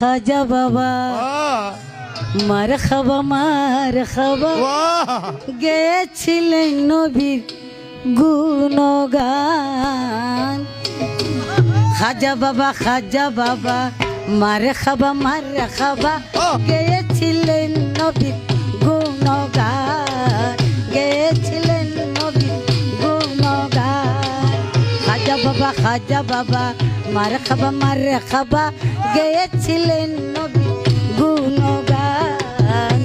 খাজা বাবা মার খাবা মার খাবা বাহ গেছিলেন নবীর গুণগান খাজা বাবা খাজা বাবা মার খাবা মার খাবা! গেছিলেন নবীর গুণগান বাবা, খাজা বাবা মার খাবা মার খাবা গেছিলেন নবীর গুণগান।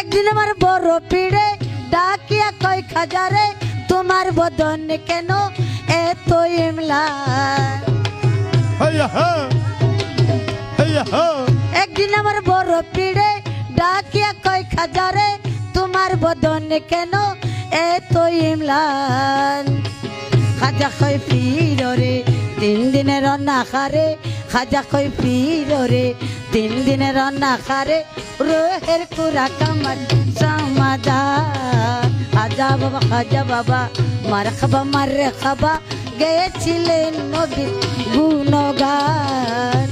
একদিন আমার বড় পিড়ে ডাকিয়া কয়, খাজারে, তোমার বদন কেন এত ইমলা হাইয়া হা হাইয়া হা। একদিন আমার বড় পিড়ে ডাকিয়া কয় খাজারে তোমার বদন কেন এত ইমলান খাজা কয় পীর রে তিন দিনের রান্না খারে খাজা কয় পীর রে তিন দিনের রান্না খারে রোহের কুরা কামার সামাদা খাজা বাবা খাজা বাবা মার খাবা মার খাবা গেছিলেন নবীর গুণগান।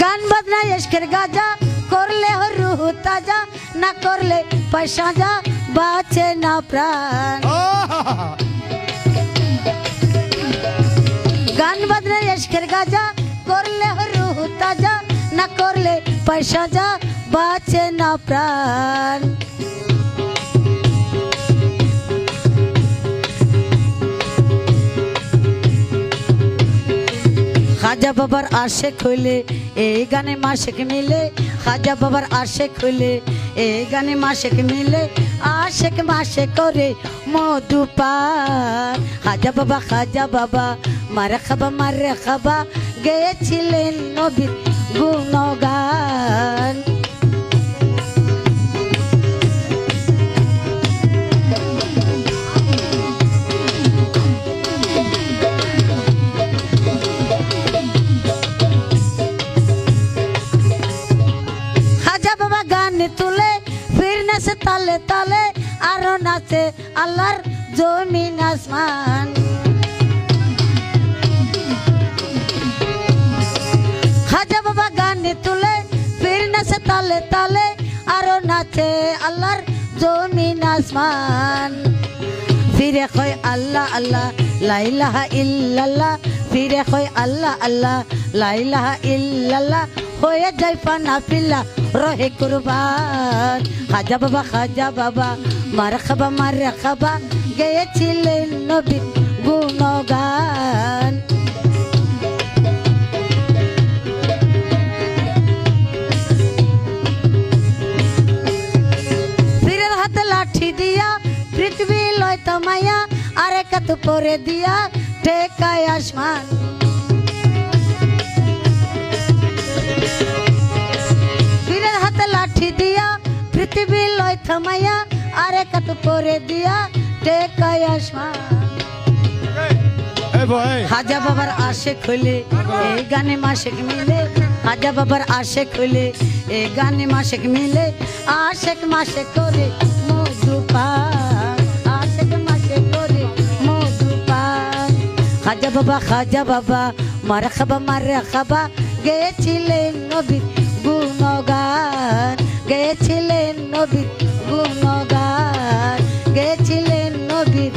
গান বাজনা এসকের গাজা, করলে রুহ তাজা, না করলে পয়সা যা বাঁচে না প্রাণ। এসকের গাজা, করলে রুহ তাজা, না করলে পয়সা যা, বাঁচে না প্রাণ। খাজা বাবার আশেক হইলে এই গানে মাসেক মিলে, খাজা বাবার আশেক হইলে এই গানে মাসেক মিলে আশেক মাসে করে মধু পান। খাজা বাবা খাজা বাবা, মারে খাবা মারে খাবা গেছিলেন নবীর গুণগান। তালে তালে আরও নাচে আল্লাহর জমিন আসমান। খাজা বাবা তুলে ফির নাচে তালে তালে আরও নাচে আল্লাহর জমিন আসমান। ফিরে কয় আল্লাহ আল্লাহ লাইলাহা ইল্লাল্লাহ। ফিরে কয় আল্লাহ আল্লাহ লাইলাহা ইল্লাল্লাহ। হয়ে যায় ফানা পিল্লা রহে কুরবান। খাজা বাবা খাজা বাবা মার খাবা মার খাবা গেয়েছিলেন নবী গুণগান পৃথিবী লয় তমাইয়া আর একাত পরে দিয়া টেকায় আসমান। পৃথিবী লয় থামাইয়া আর একাত পরে দিয়া টেকায় ভাই। খাজা বাবার আশে খুলে এই গানে মাসেক মিলে। খাজা বাবার আশে খুলে এই গানে মাসেক মিলে। আশেক মাসে করে মধু পান। আশেক মাসে করে মধু পান। খাজা বাবা খাজা বাবা মার খাবা মার খাবা গেছিলেন নবীর গুণগান। গেছিলেন নবীর